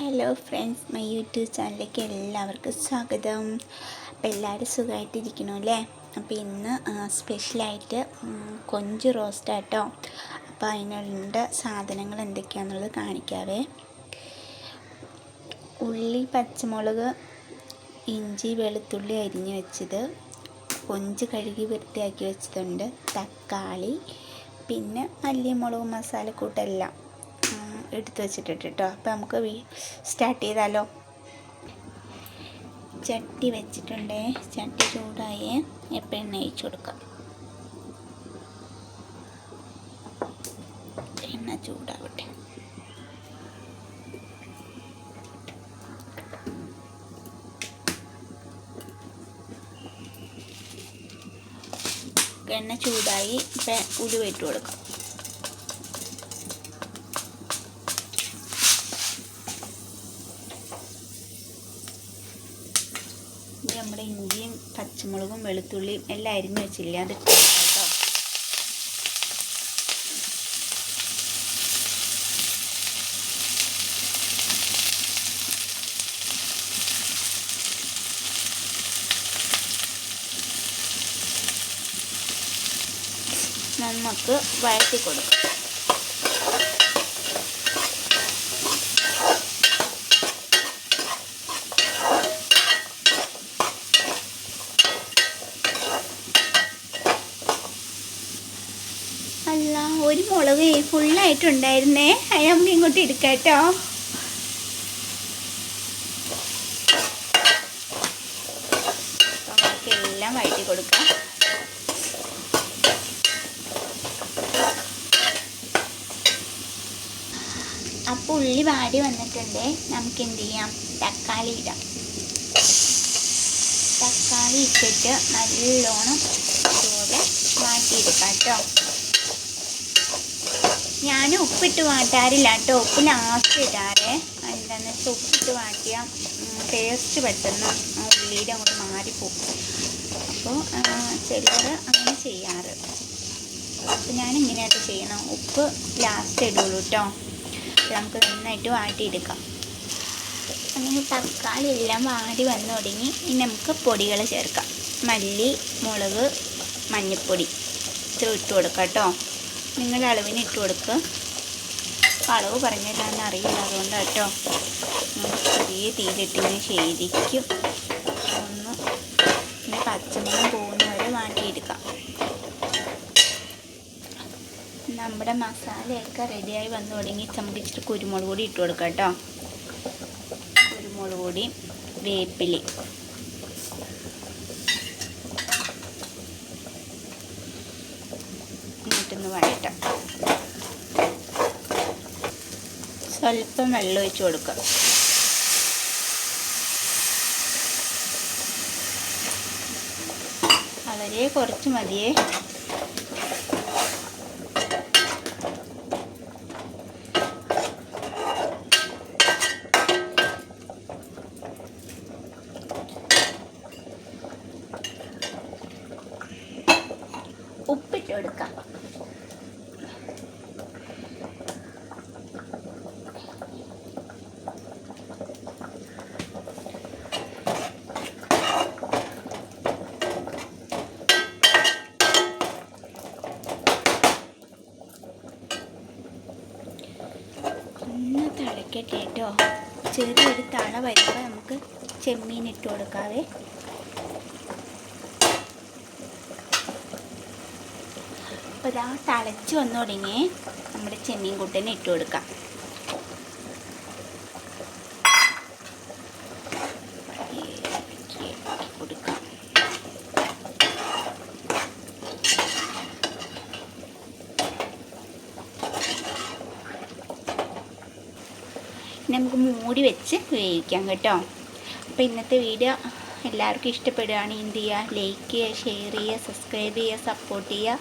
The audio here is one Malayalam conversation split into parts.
ഹലോ ഫ്രണ്ട്സ് മൈ യൂട്യൂബ് ചാനലിലേക്ക് എല്ലാവർക്കും സ്വാഗതം. അപ്പോൾ എല്ലാവരും സുഖമായിട്ടിരിക്കണു അല്ലേ? അപ്പോൾ ഇന്ന് സ്പെഷ്യലായിട്ട് കൊഞ്ച് റോസ്റ്റ് ആട്ടോ. അപ്പോൾ അതിനുള്ള സാധനങ്ങൾ എന്തൊക്കെയാണെന്നുള്ളത് കാണിക്കാവേ. ഉള്ളി പച്ചമുളക് ഇഞ്ചി വെളുത്തുള്ളി അരിഞ്ഞ് വെച്ചത് കൊഞ്ച് കഴുകി വൃത്തിയാക്കി വെച്ചതുണ്ട് തക്കാളി പിന്നെ മല്ലി മസാല മസാലക്കൂട്ടെല്ലാം. എടുത്ത് വെച്ചിട്ടുണ്ട് കേട്ടോ. അപ്പോൾ നമുക്ക് സ്റ്റാർട്ട് ചെയ്താലോ. ചട്ടി വെച്ചിട്ടുണ്ട്. ചട്ടി ചൂടായി എപ്പോൾ എണ്ണ ഒഴിച്ചു കൊടുക്കാം. എണ്ണ ചൂടാവട്ടെ. എണ്ണ ചൂടായി ഇപ്പം ഉലുവ ഇട്ട് കൊടുക്കാം. നമ്മുടെ ഇഞ്ചിയും പച്ചമുളകും വെളുത്തുള്ളിയും എല്ലാം അരിഞ്ഞ് വെച്ചില്ലേ? അത് കേട്ടോ. നമുക്ക് വഴറ്റി കൊടുക്കാം അല്ല ഒരു മുളക് ഫുള്ളായിട്ടുണ്ടായിരുന്നേ അത് നമുക്ക് ഇങ്ങോട്ട് എടുക്കാം കേട്ടോ എല്ലാം വഴറ്റി കൊടുക്കാം. അപ്പോൾ ഉള്ളി വാടി വന്നിട്ടുണ്ട്. നമുക്ക് എന്ത് ചെയ്യാം? തക്കാളി ഇടാം. തക്കാളി ഇട്ടിട്ട് നല്ലോണം ഇതുപോലെ വാട്ടിയെടുക്കാം കേട്ടോ. ഞാൻ ഉപ്പിട്ട് വാട്ടാറില്ല കേട്ടോ. ഉപ്പ് ലാസ്റ്റ് ഇടാറേ. എന്താണെന്ന് വെച്ചാൽ ഉപ്പിട്ട് വാട്ടിയ ടേസ്റ്റ് പെട്ടെന്ന് ഉള്ളിയുടെ അങ്ങോട്ട് മാറിപ്പോകും അപ്പോൾ ചിലർ അങ്ങനെ ചെയ്യാറ്. അപ്പോൾ ഞാൻ ഇങ്ങനെയായിട്ട് ചെയ്യണം. ഉപ്പ് ലാസ്റ്റ് ഇടുള്ളൂ കേട്ടോ. നമുക്ക് നന്നായിട്ട് വാട്ടിയെടുക്കാം. അങ്ങനെ തക്കാളി എല്ലാം വാടി വന്നു തുടങ്ങി. ഇനി നമുക്ക് പൊടികൾ ചേർക്കാം. മല്ലി മുളക് മഞ്ഞൾപ്പൊടി ഇത് ഇട്ട് കൊടുക്കാം കേട്ടോ. നിങ്ങളുടെ അളവിന് ഇട്ട് കൊടുക്കുക അളവ് പറഞ്ഞിട്ടാണെന്ന് അറിയില്ല. അതുകൊണ്ട് കേട്ടോ ചെറിയ തീയിലിട്ടിങ്ങനെ ശരിക്കും ഒന്ന് പിന്നെ പച്ചമുളക് പോകുന്ന വരെ മാറ്റിയെടുക്കാം നമ്മുടെ മസാലയൊക്കെ റെഡിയായി വന്നു തുടങ്ങി. നമുക്ക് ഇച്ചിരി കുരുമുളക് പൊടി ഇട്ട് കൊടുക്കാം കേട്ടോ. കുരുമുളക് പൊടി വേപ്പിലി. എന്നിട്ടൊന്ന് വഴറ്റാം സ്വല്പം വെള്ളം ഒഴിച്ച് കൊടുക്കാം. വളരെ കുറച്ച് മതിയേ. ഉപ്പിട്ട് കൊടുക്കാം. തിളക്കട്ടെ കേട്ടോ ചെറിയൊരു തള വരുമ്പോൾ നമുക്ക് ചെമ്മീൻ ഇട്ട് കൊടുക്കാവേ. അപ്പോൾ ഇതാ തിളച്ച് വന്നു തുടങ്ങി നമ്മുടെ ചെമ്മീൻ കുട്ടനെ ഇട്ട് കൊടുക്കാം. നമുക്ക് മൂടി വെച്ച് വേവിക്കാം കേട്ടോ. അപ്പോൾ ഇന്നത്തെ വീഡിയോ എല്ലാവർക്കും ഇഷ്ടപ്പെടുകയാണെങ്കിൽ എന്ത് ചെയ്യുക? ലൈക്ക് ചെയ്യുക ഷെയർ ചെയ്യുക സബ്സ്ക്രൈബ് ചെയ്യുക സപ്പോർട്ട് ചെയ്യുക.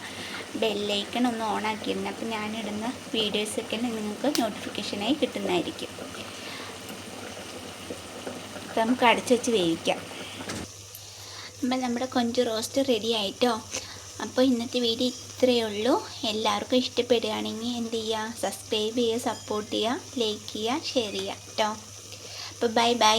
ബെല്ലൈക്കൺ ഒന്ന് ഓൺ ആക്കിയിരുന്നു. അപ്പോൾ ഞാനിടുന്ന വീഡിയോസൊക്കെ നിങ്ങൾക്ക് നോട്ടിഫിക്കേഷനായി കിട്ടുന്നതായിരിക്കും. അപ്പോൾ നമുക്ക് അടച്ചു വെച്ച് വേവിക്കാം. അപ്പം നമ്മുടെ കൊഞ്ച് റോസ്റ്റ് റെഡി ആയിട്ടോ? അപ്പോൾ ഇന്നത്തെ വീഡിയോ ഇത്രയേ ഉള്ളൂ. എല്ലാവർക്കും ഇഷ്ടപ്പെടുകയാണെങ്കിൽ എന്ത് ചെയ്യുക? സബ്സ്ക്രൈബ് ചെയ്യുക സപ്പോർട്ട് ചെയ്യുക ലൈക്ക് ചെയ്യുക ഷെയർ ചെയ്യുക. കേട്ടോ. അപ്പോൾ ബൈ ബൈ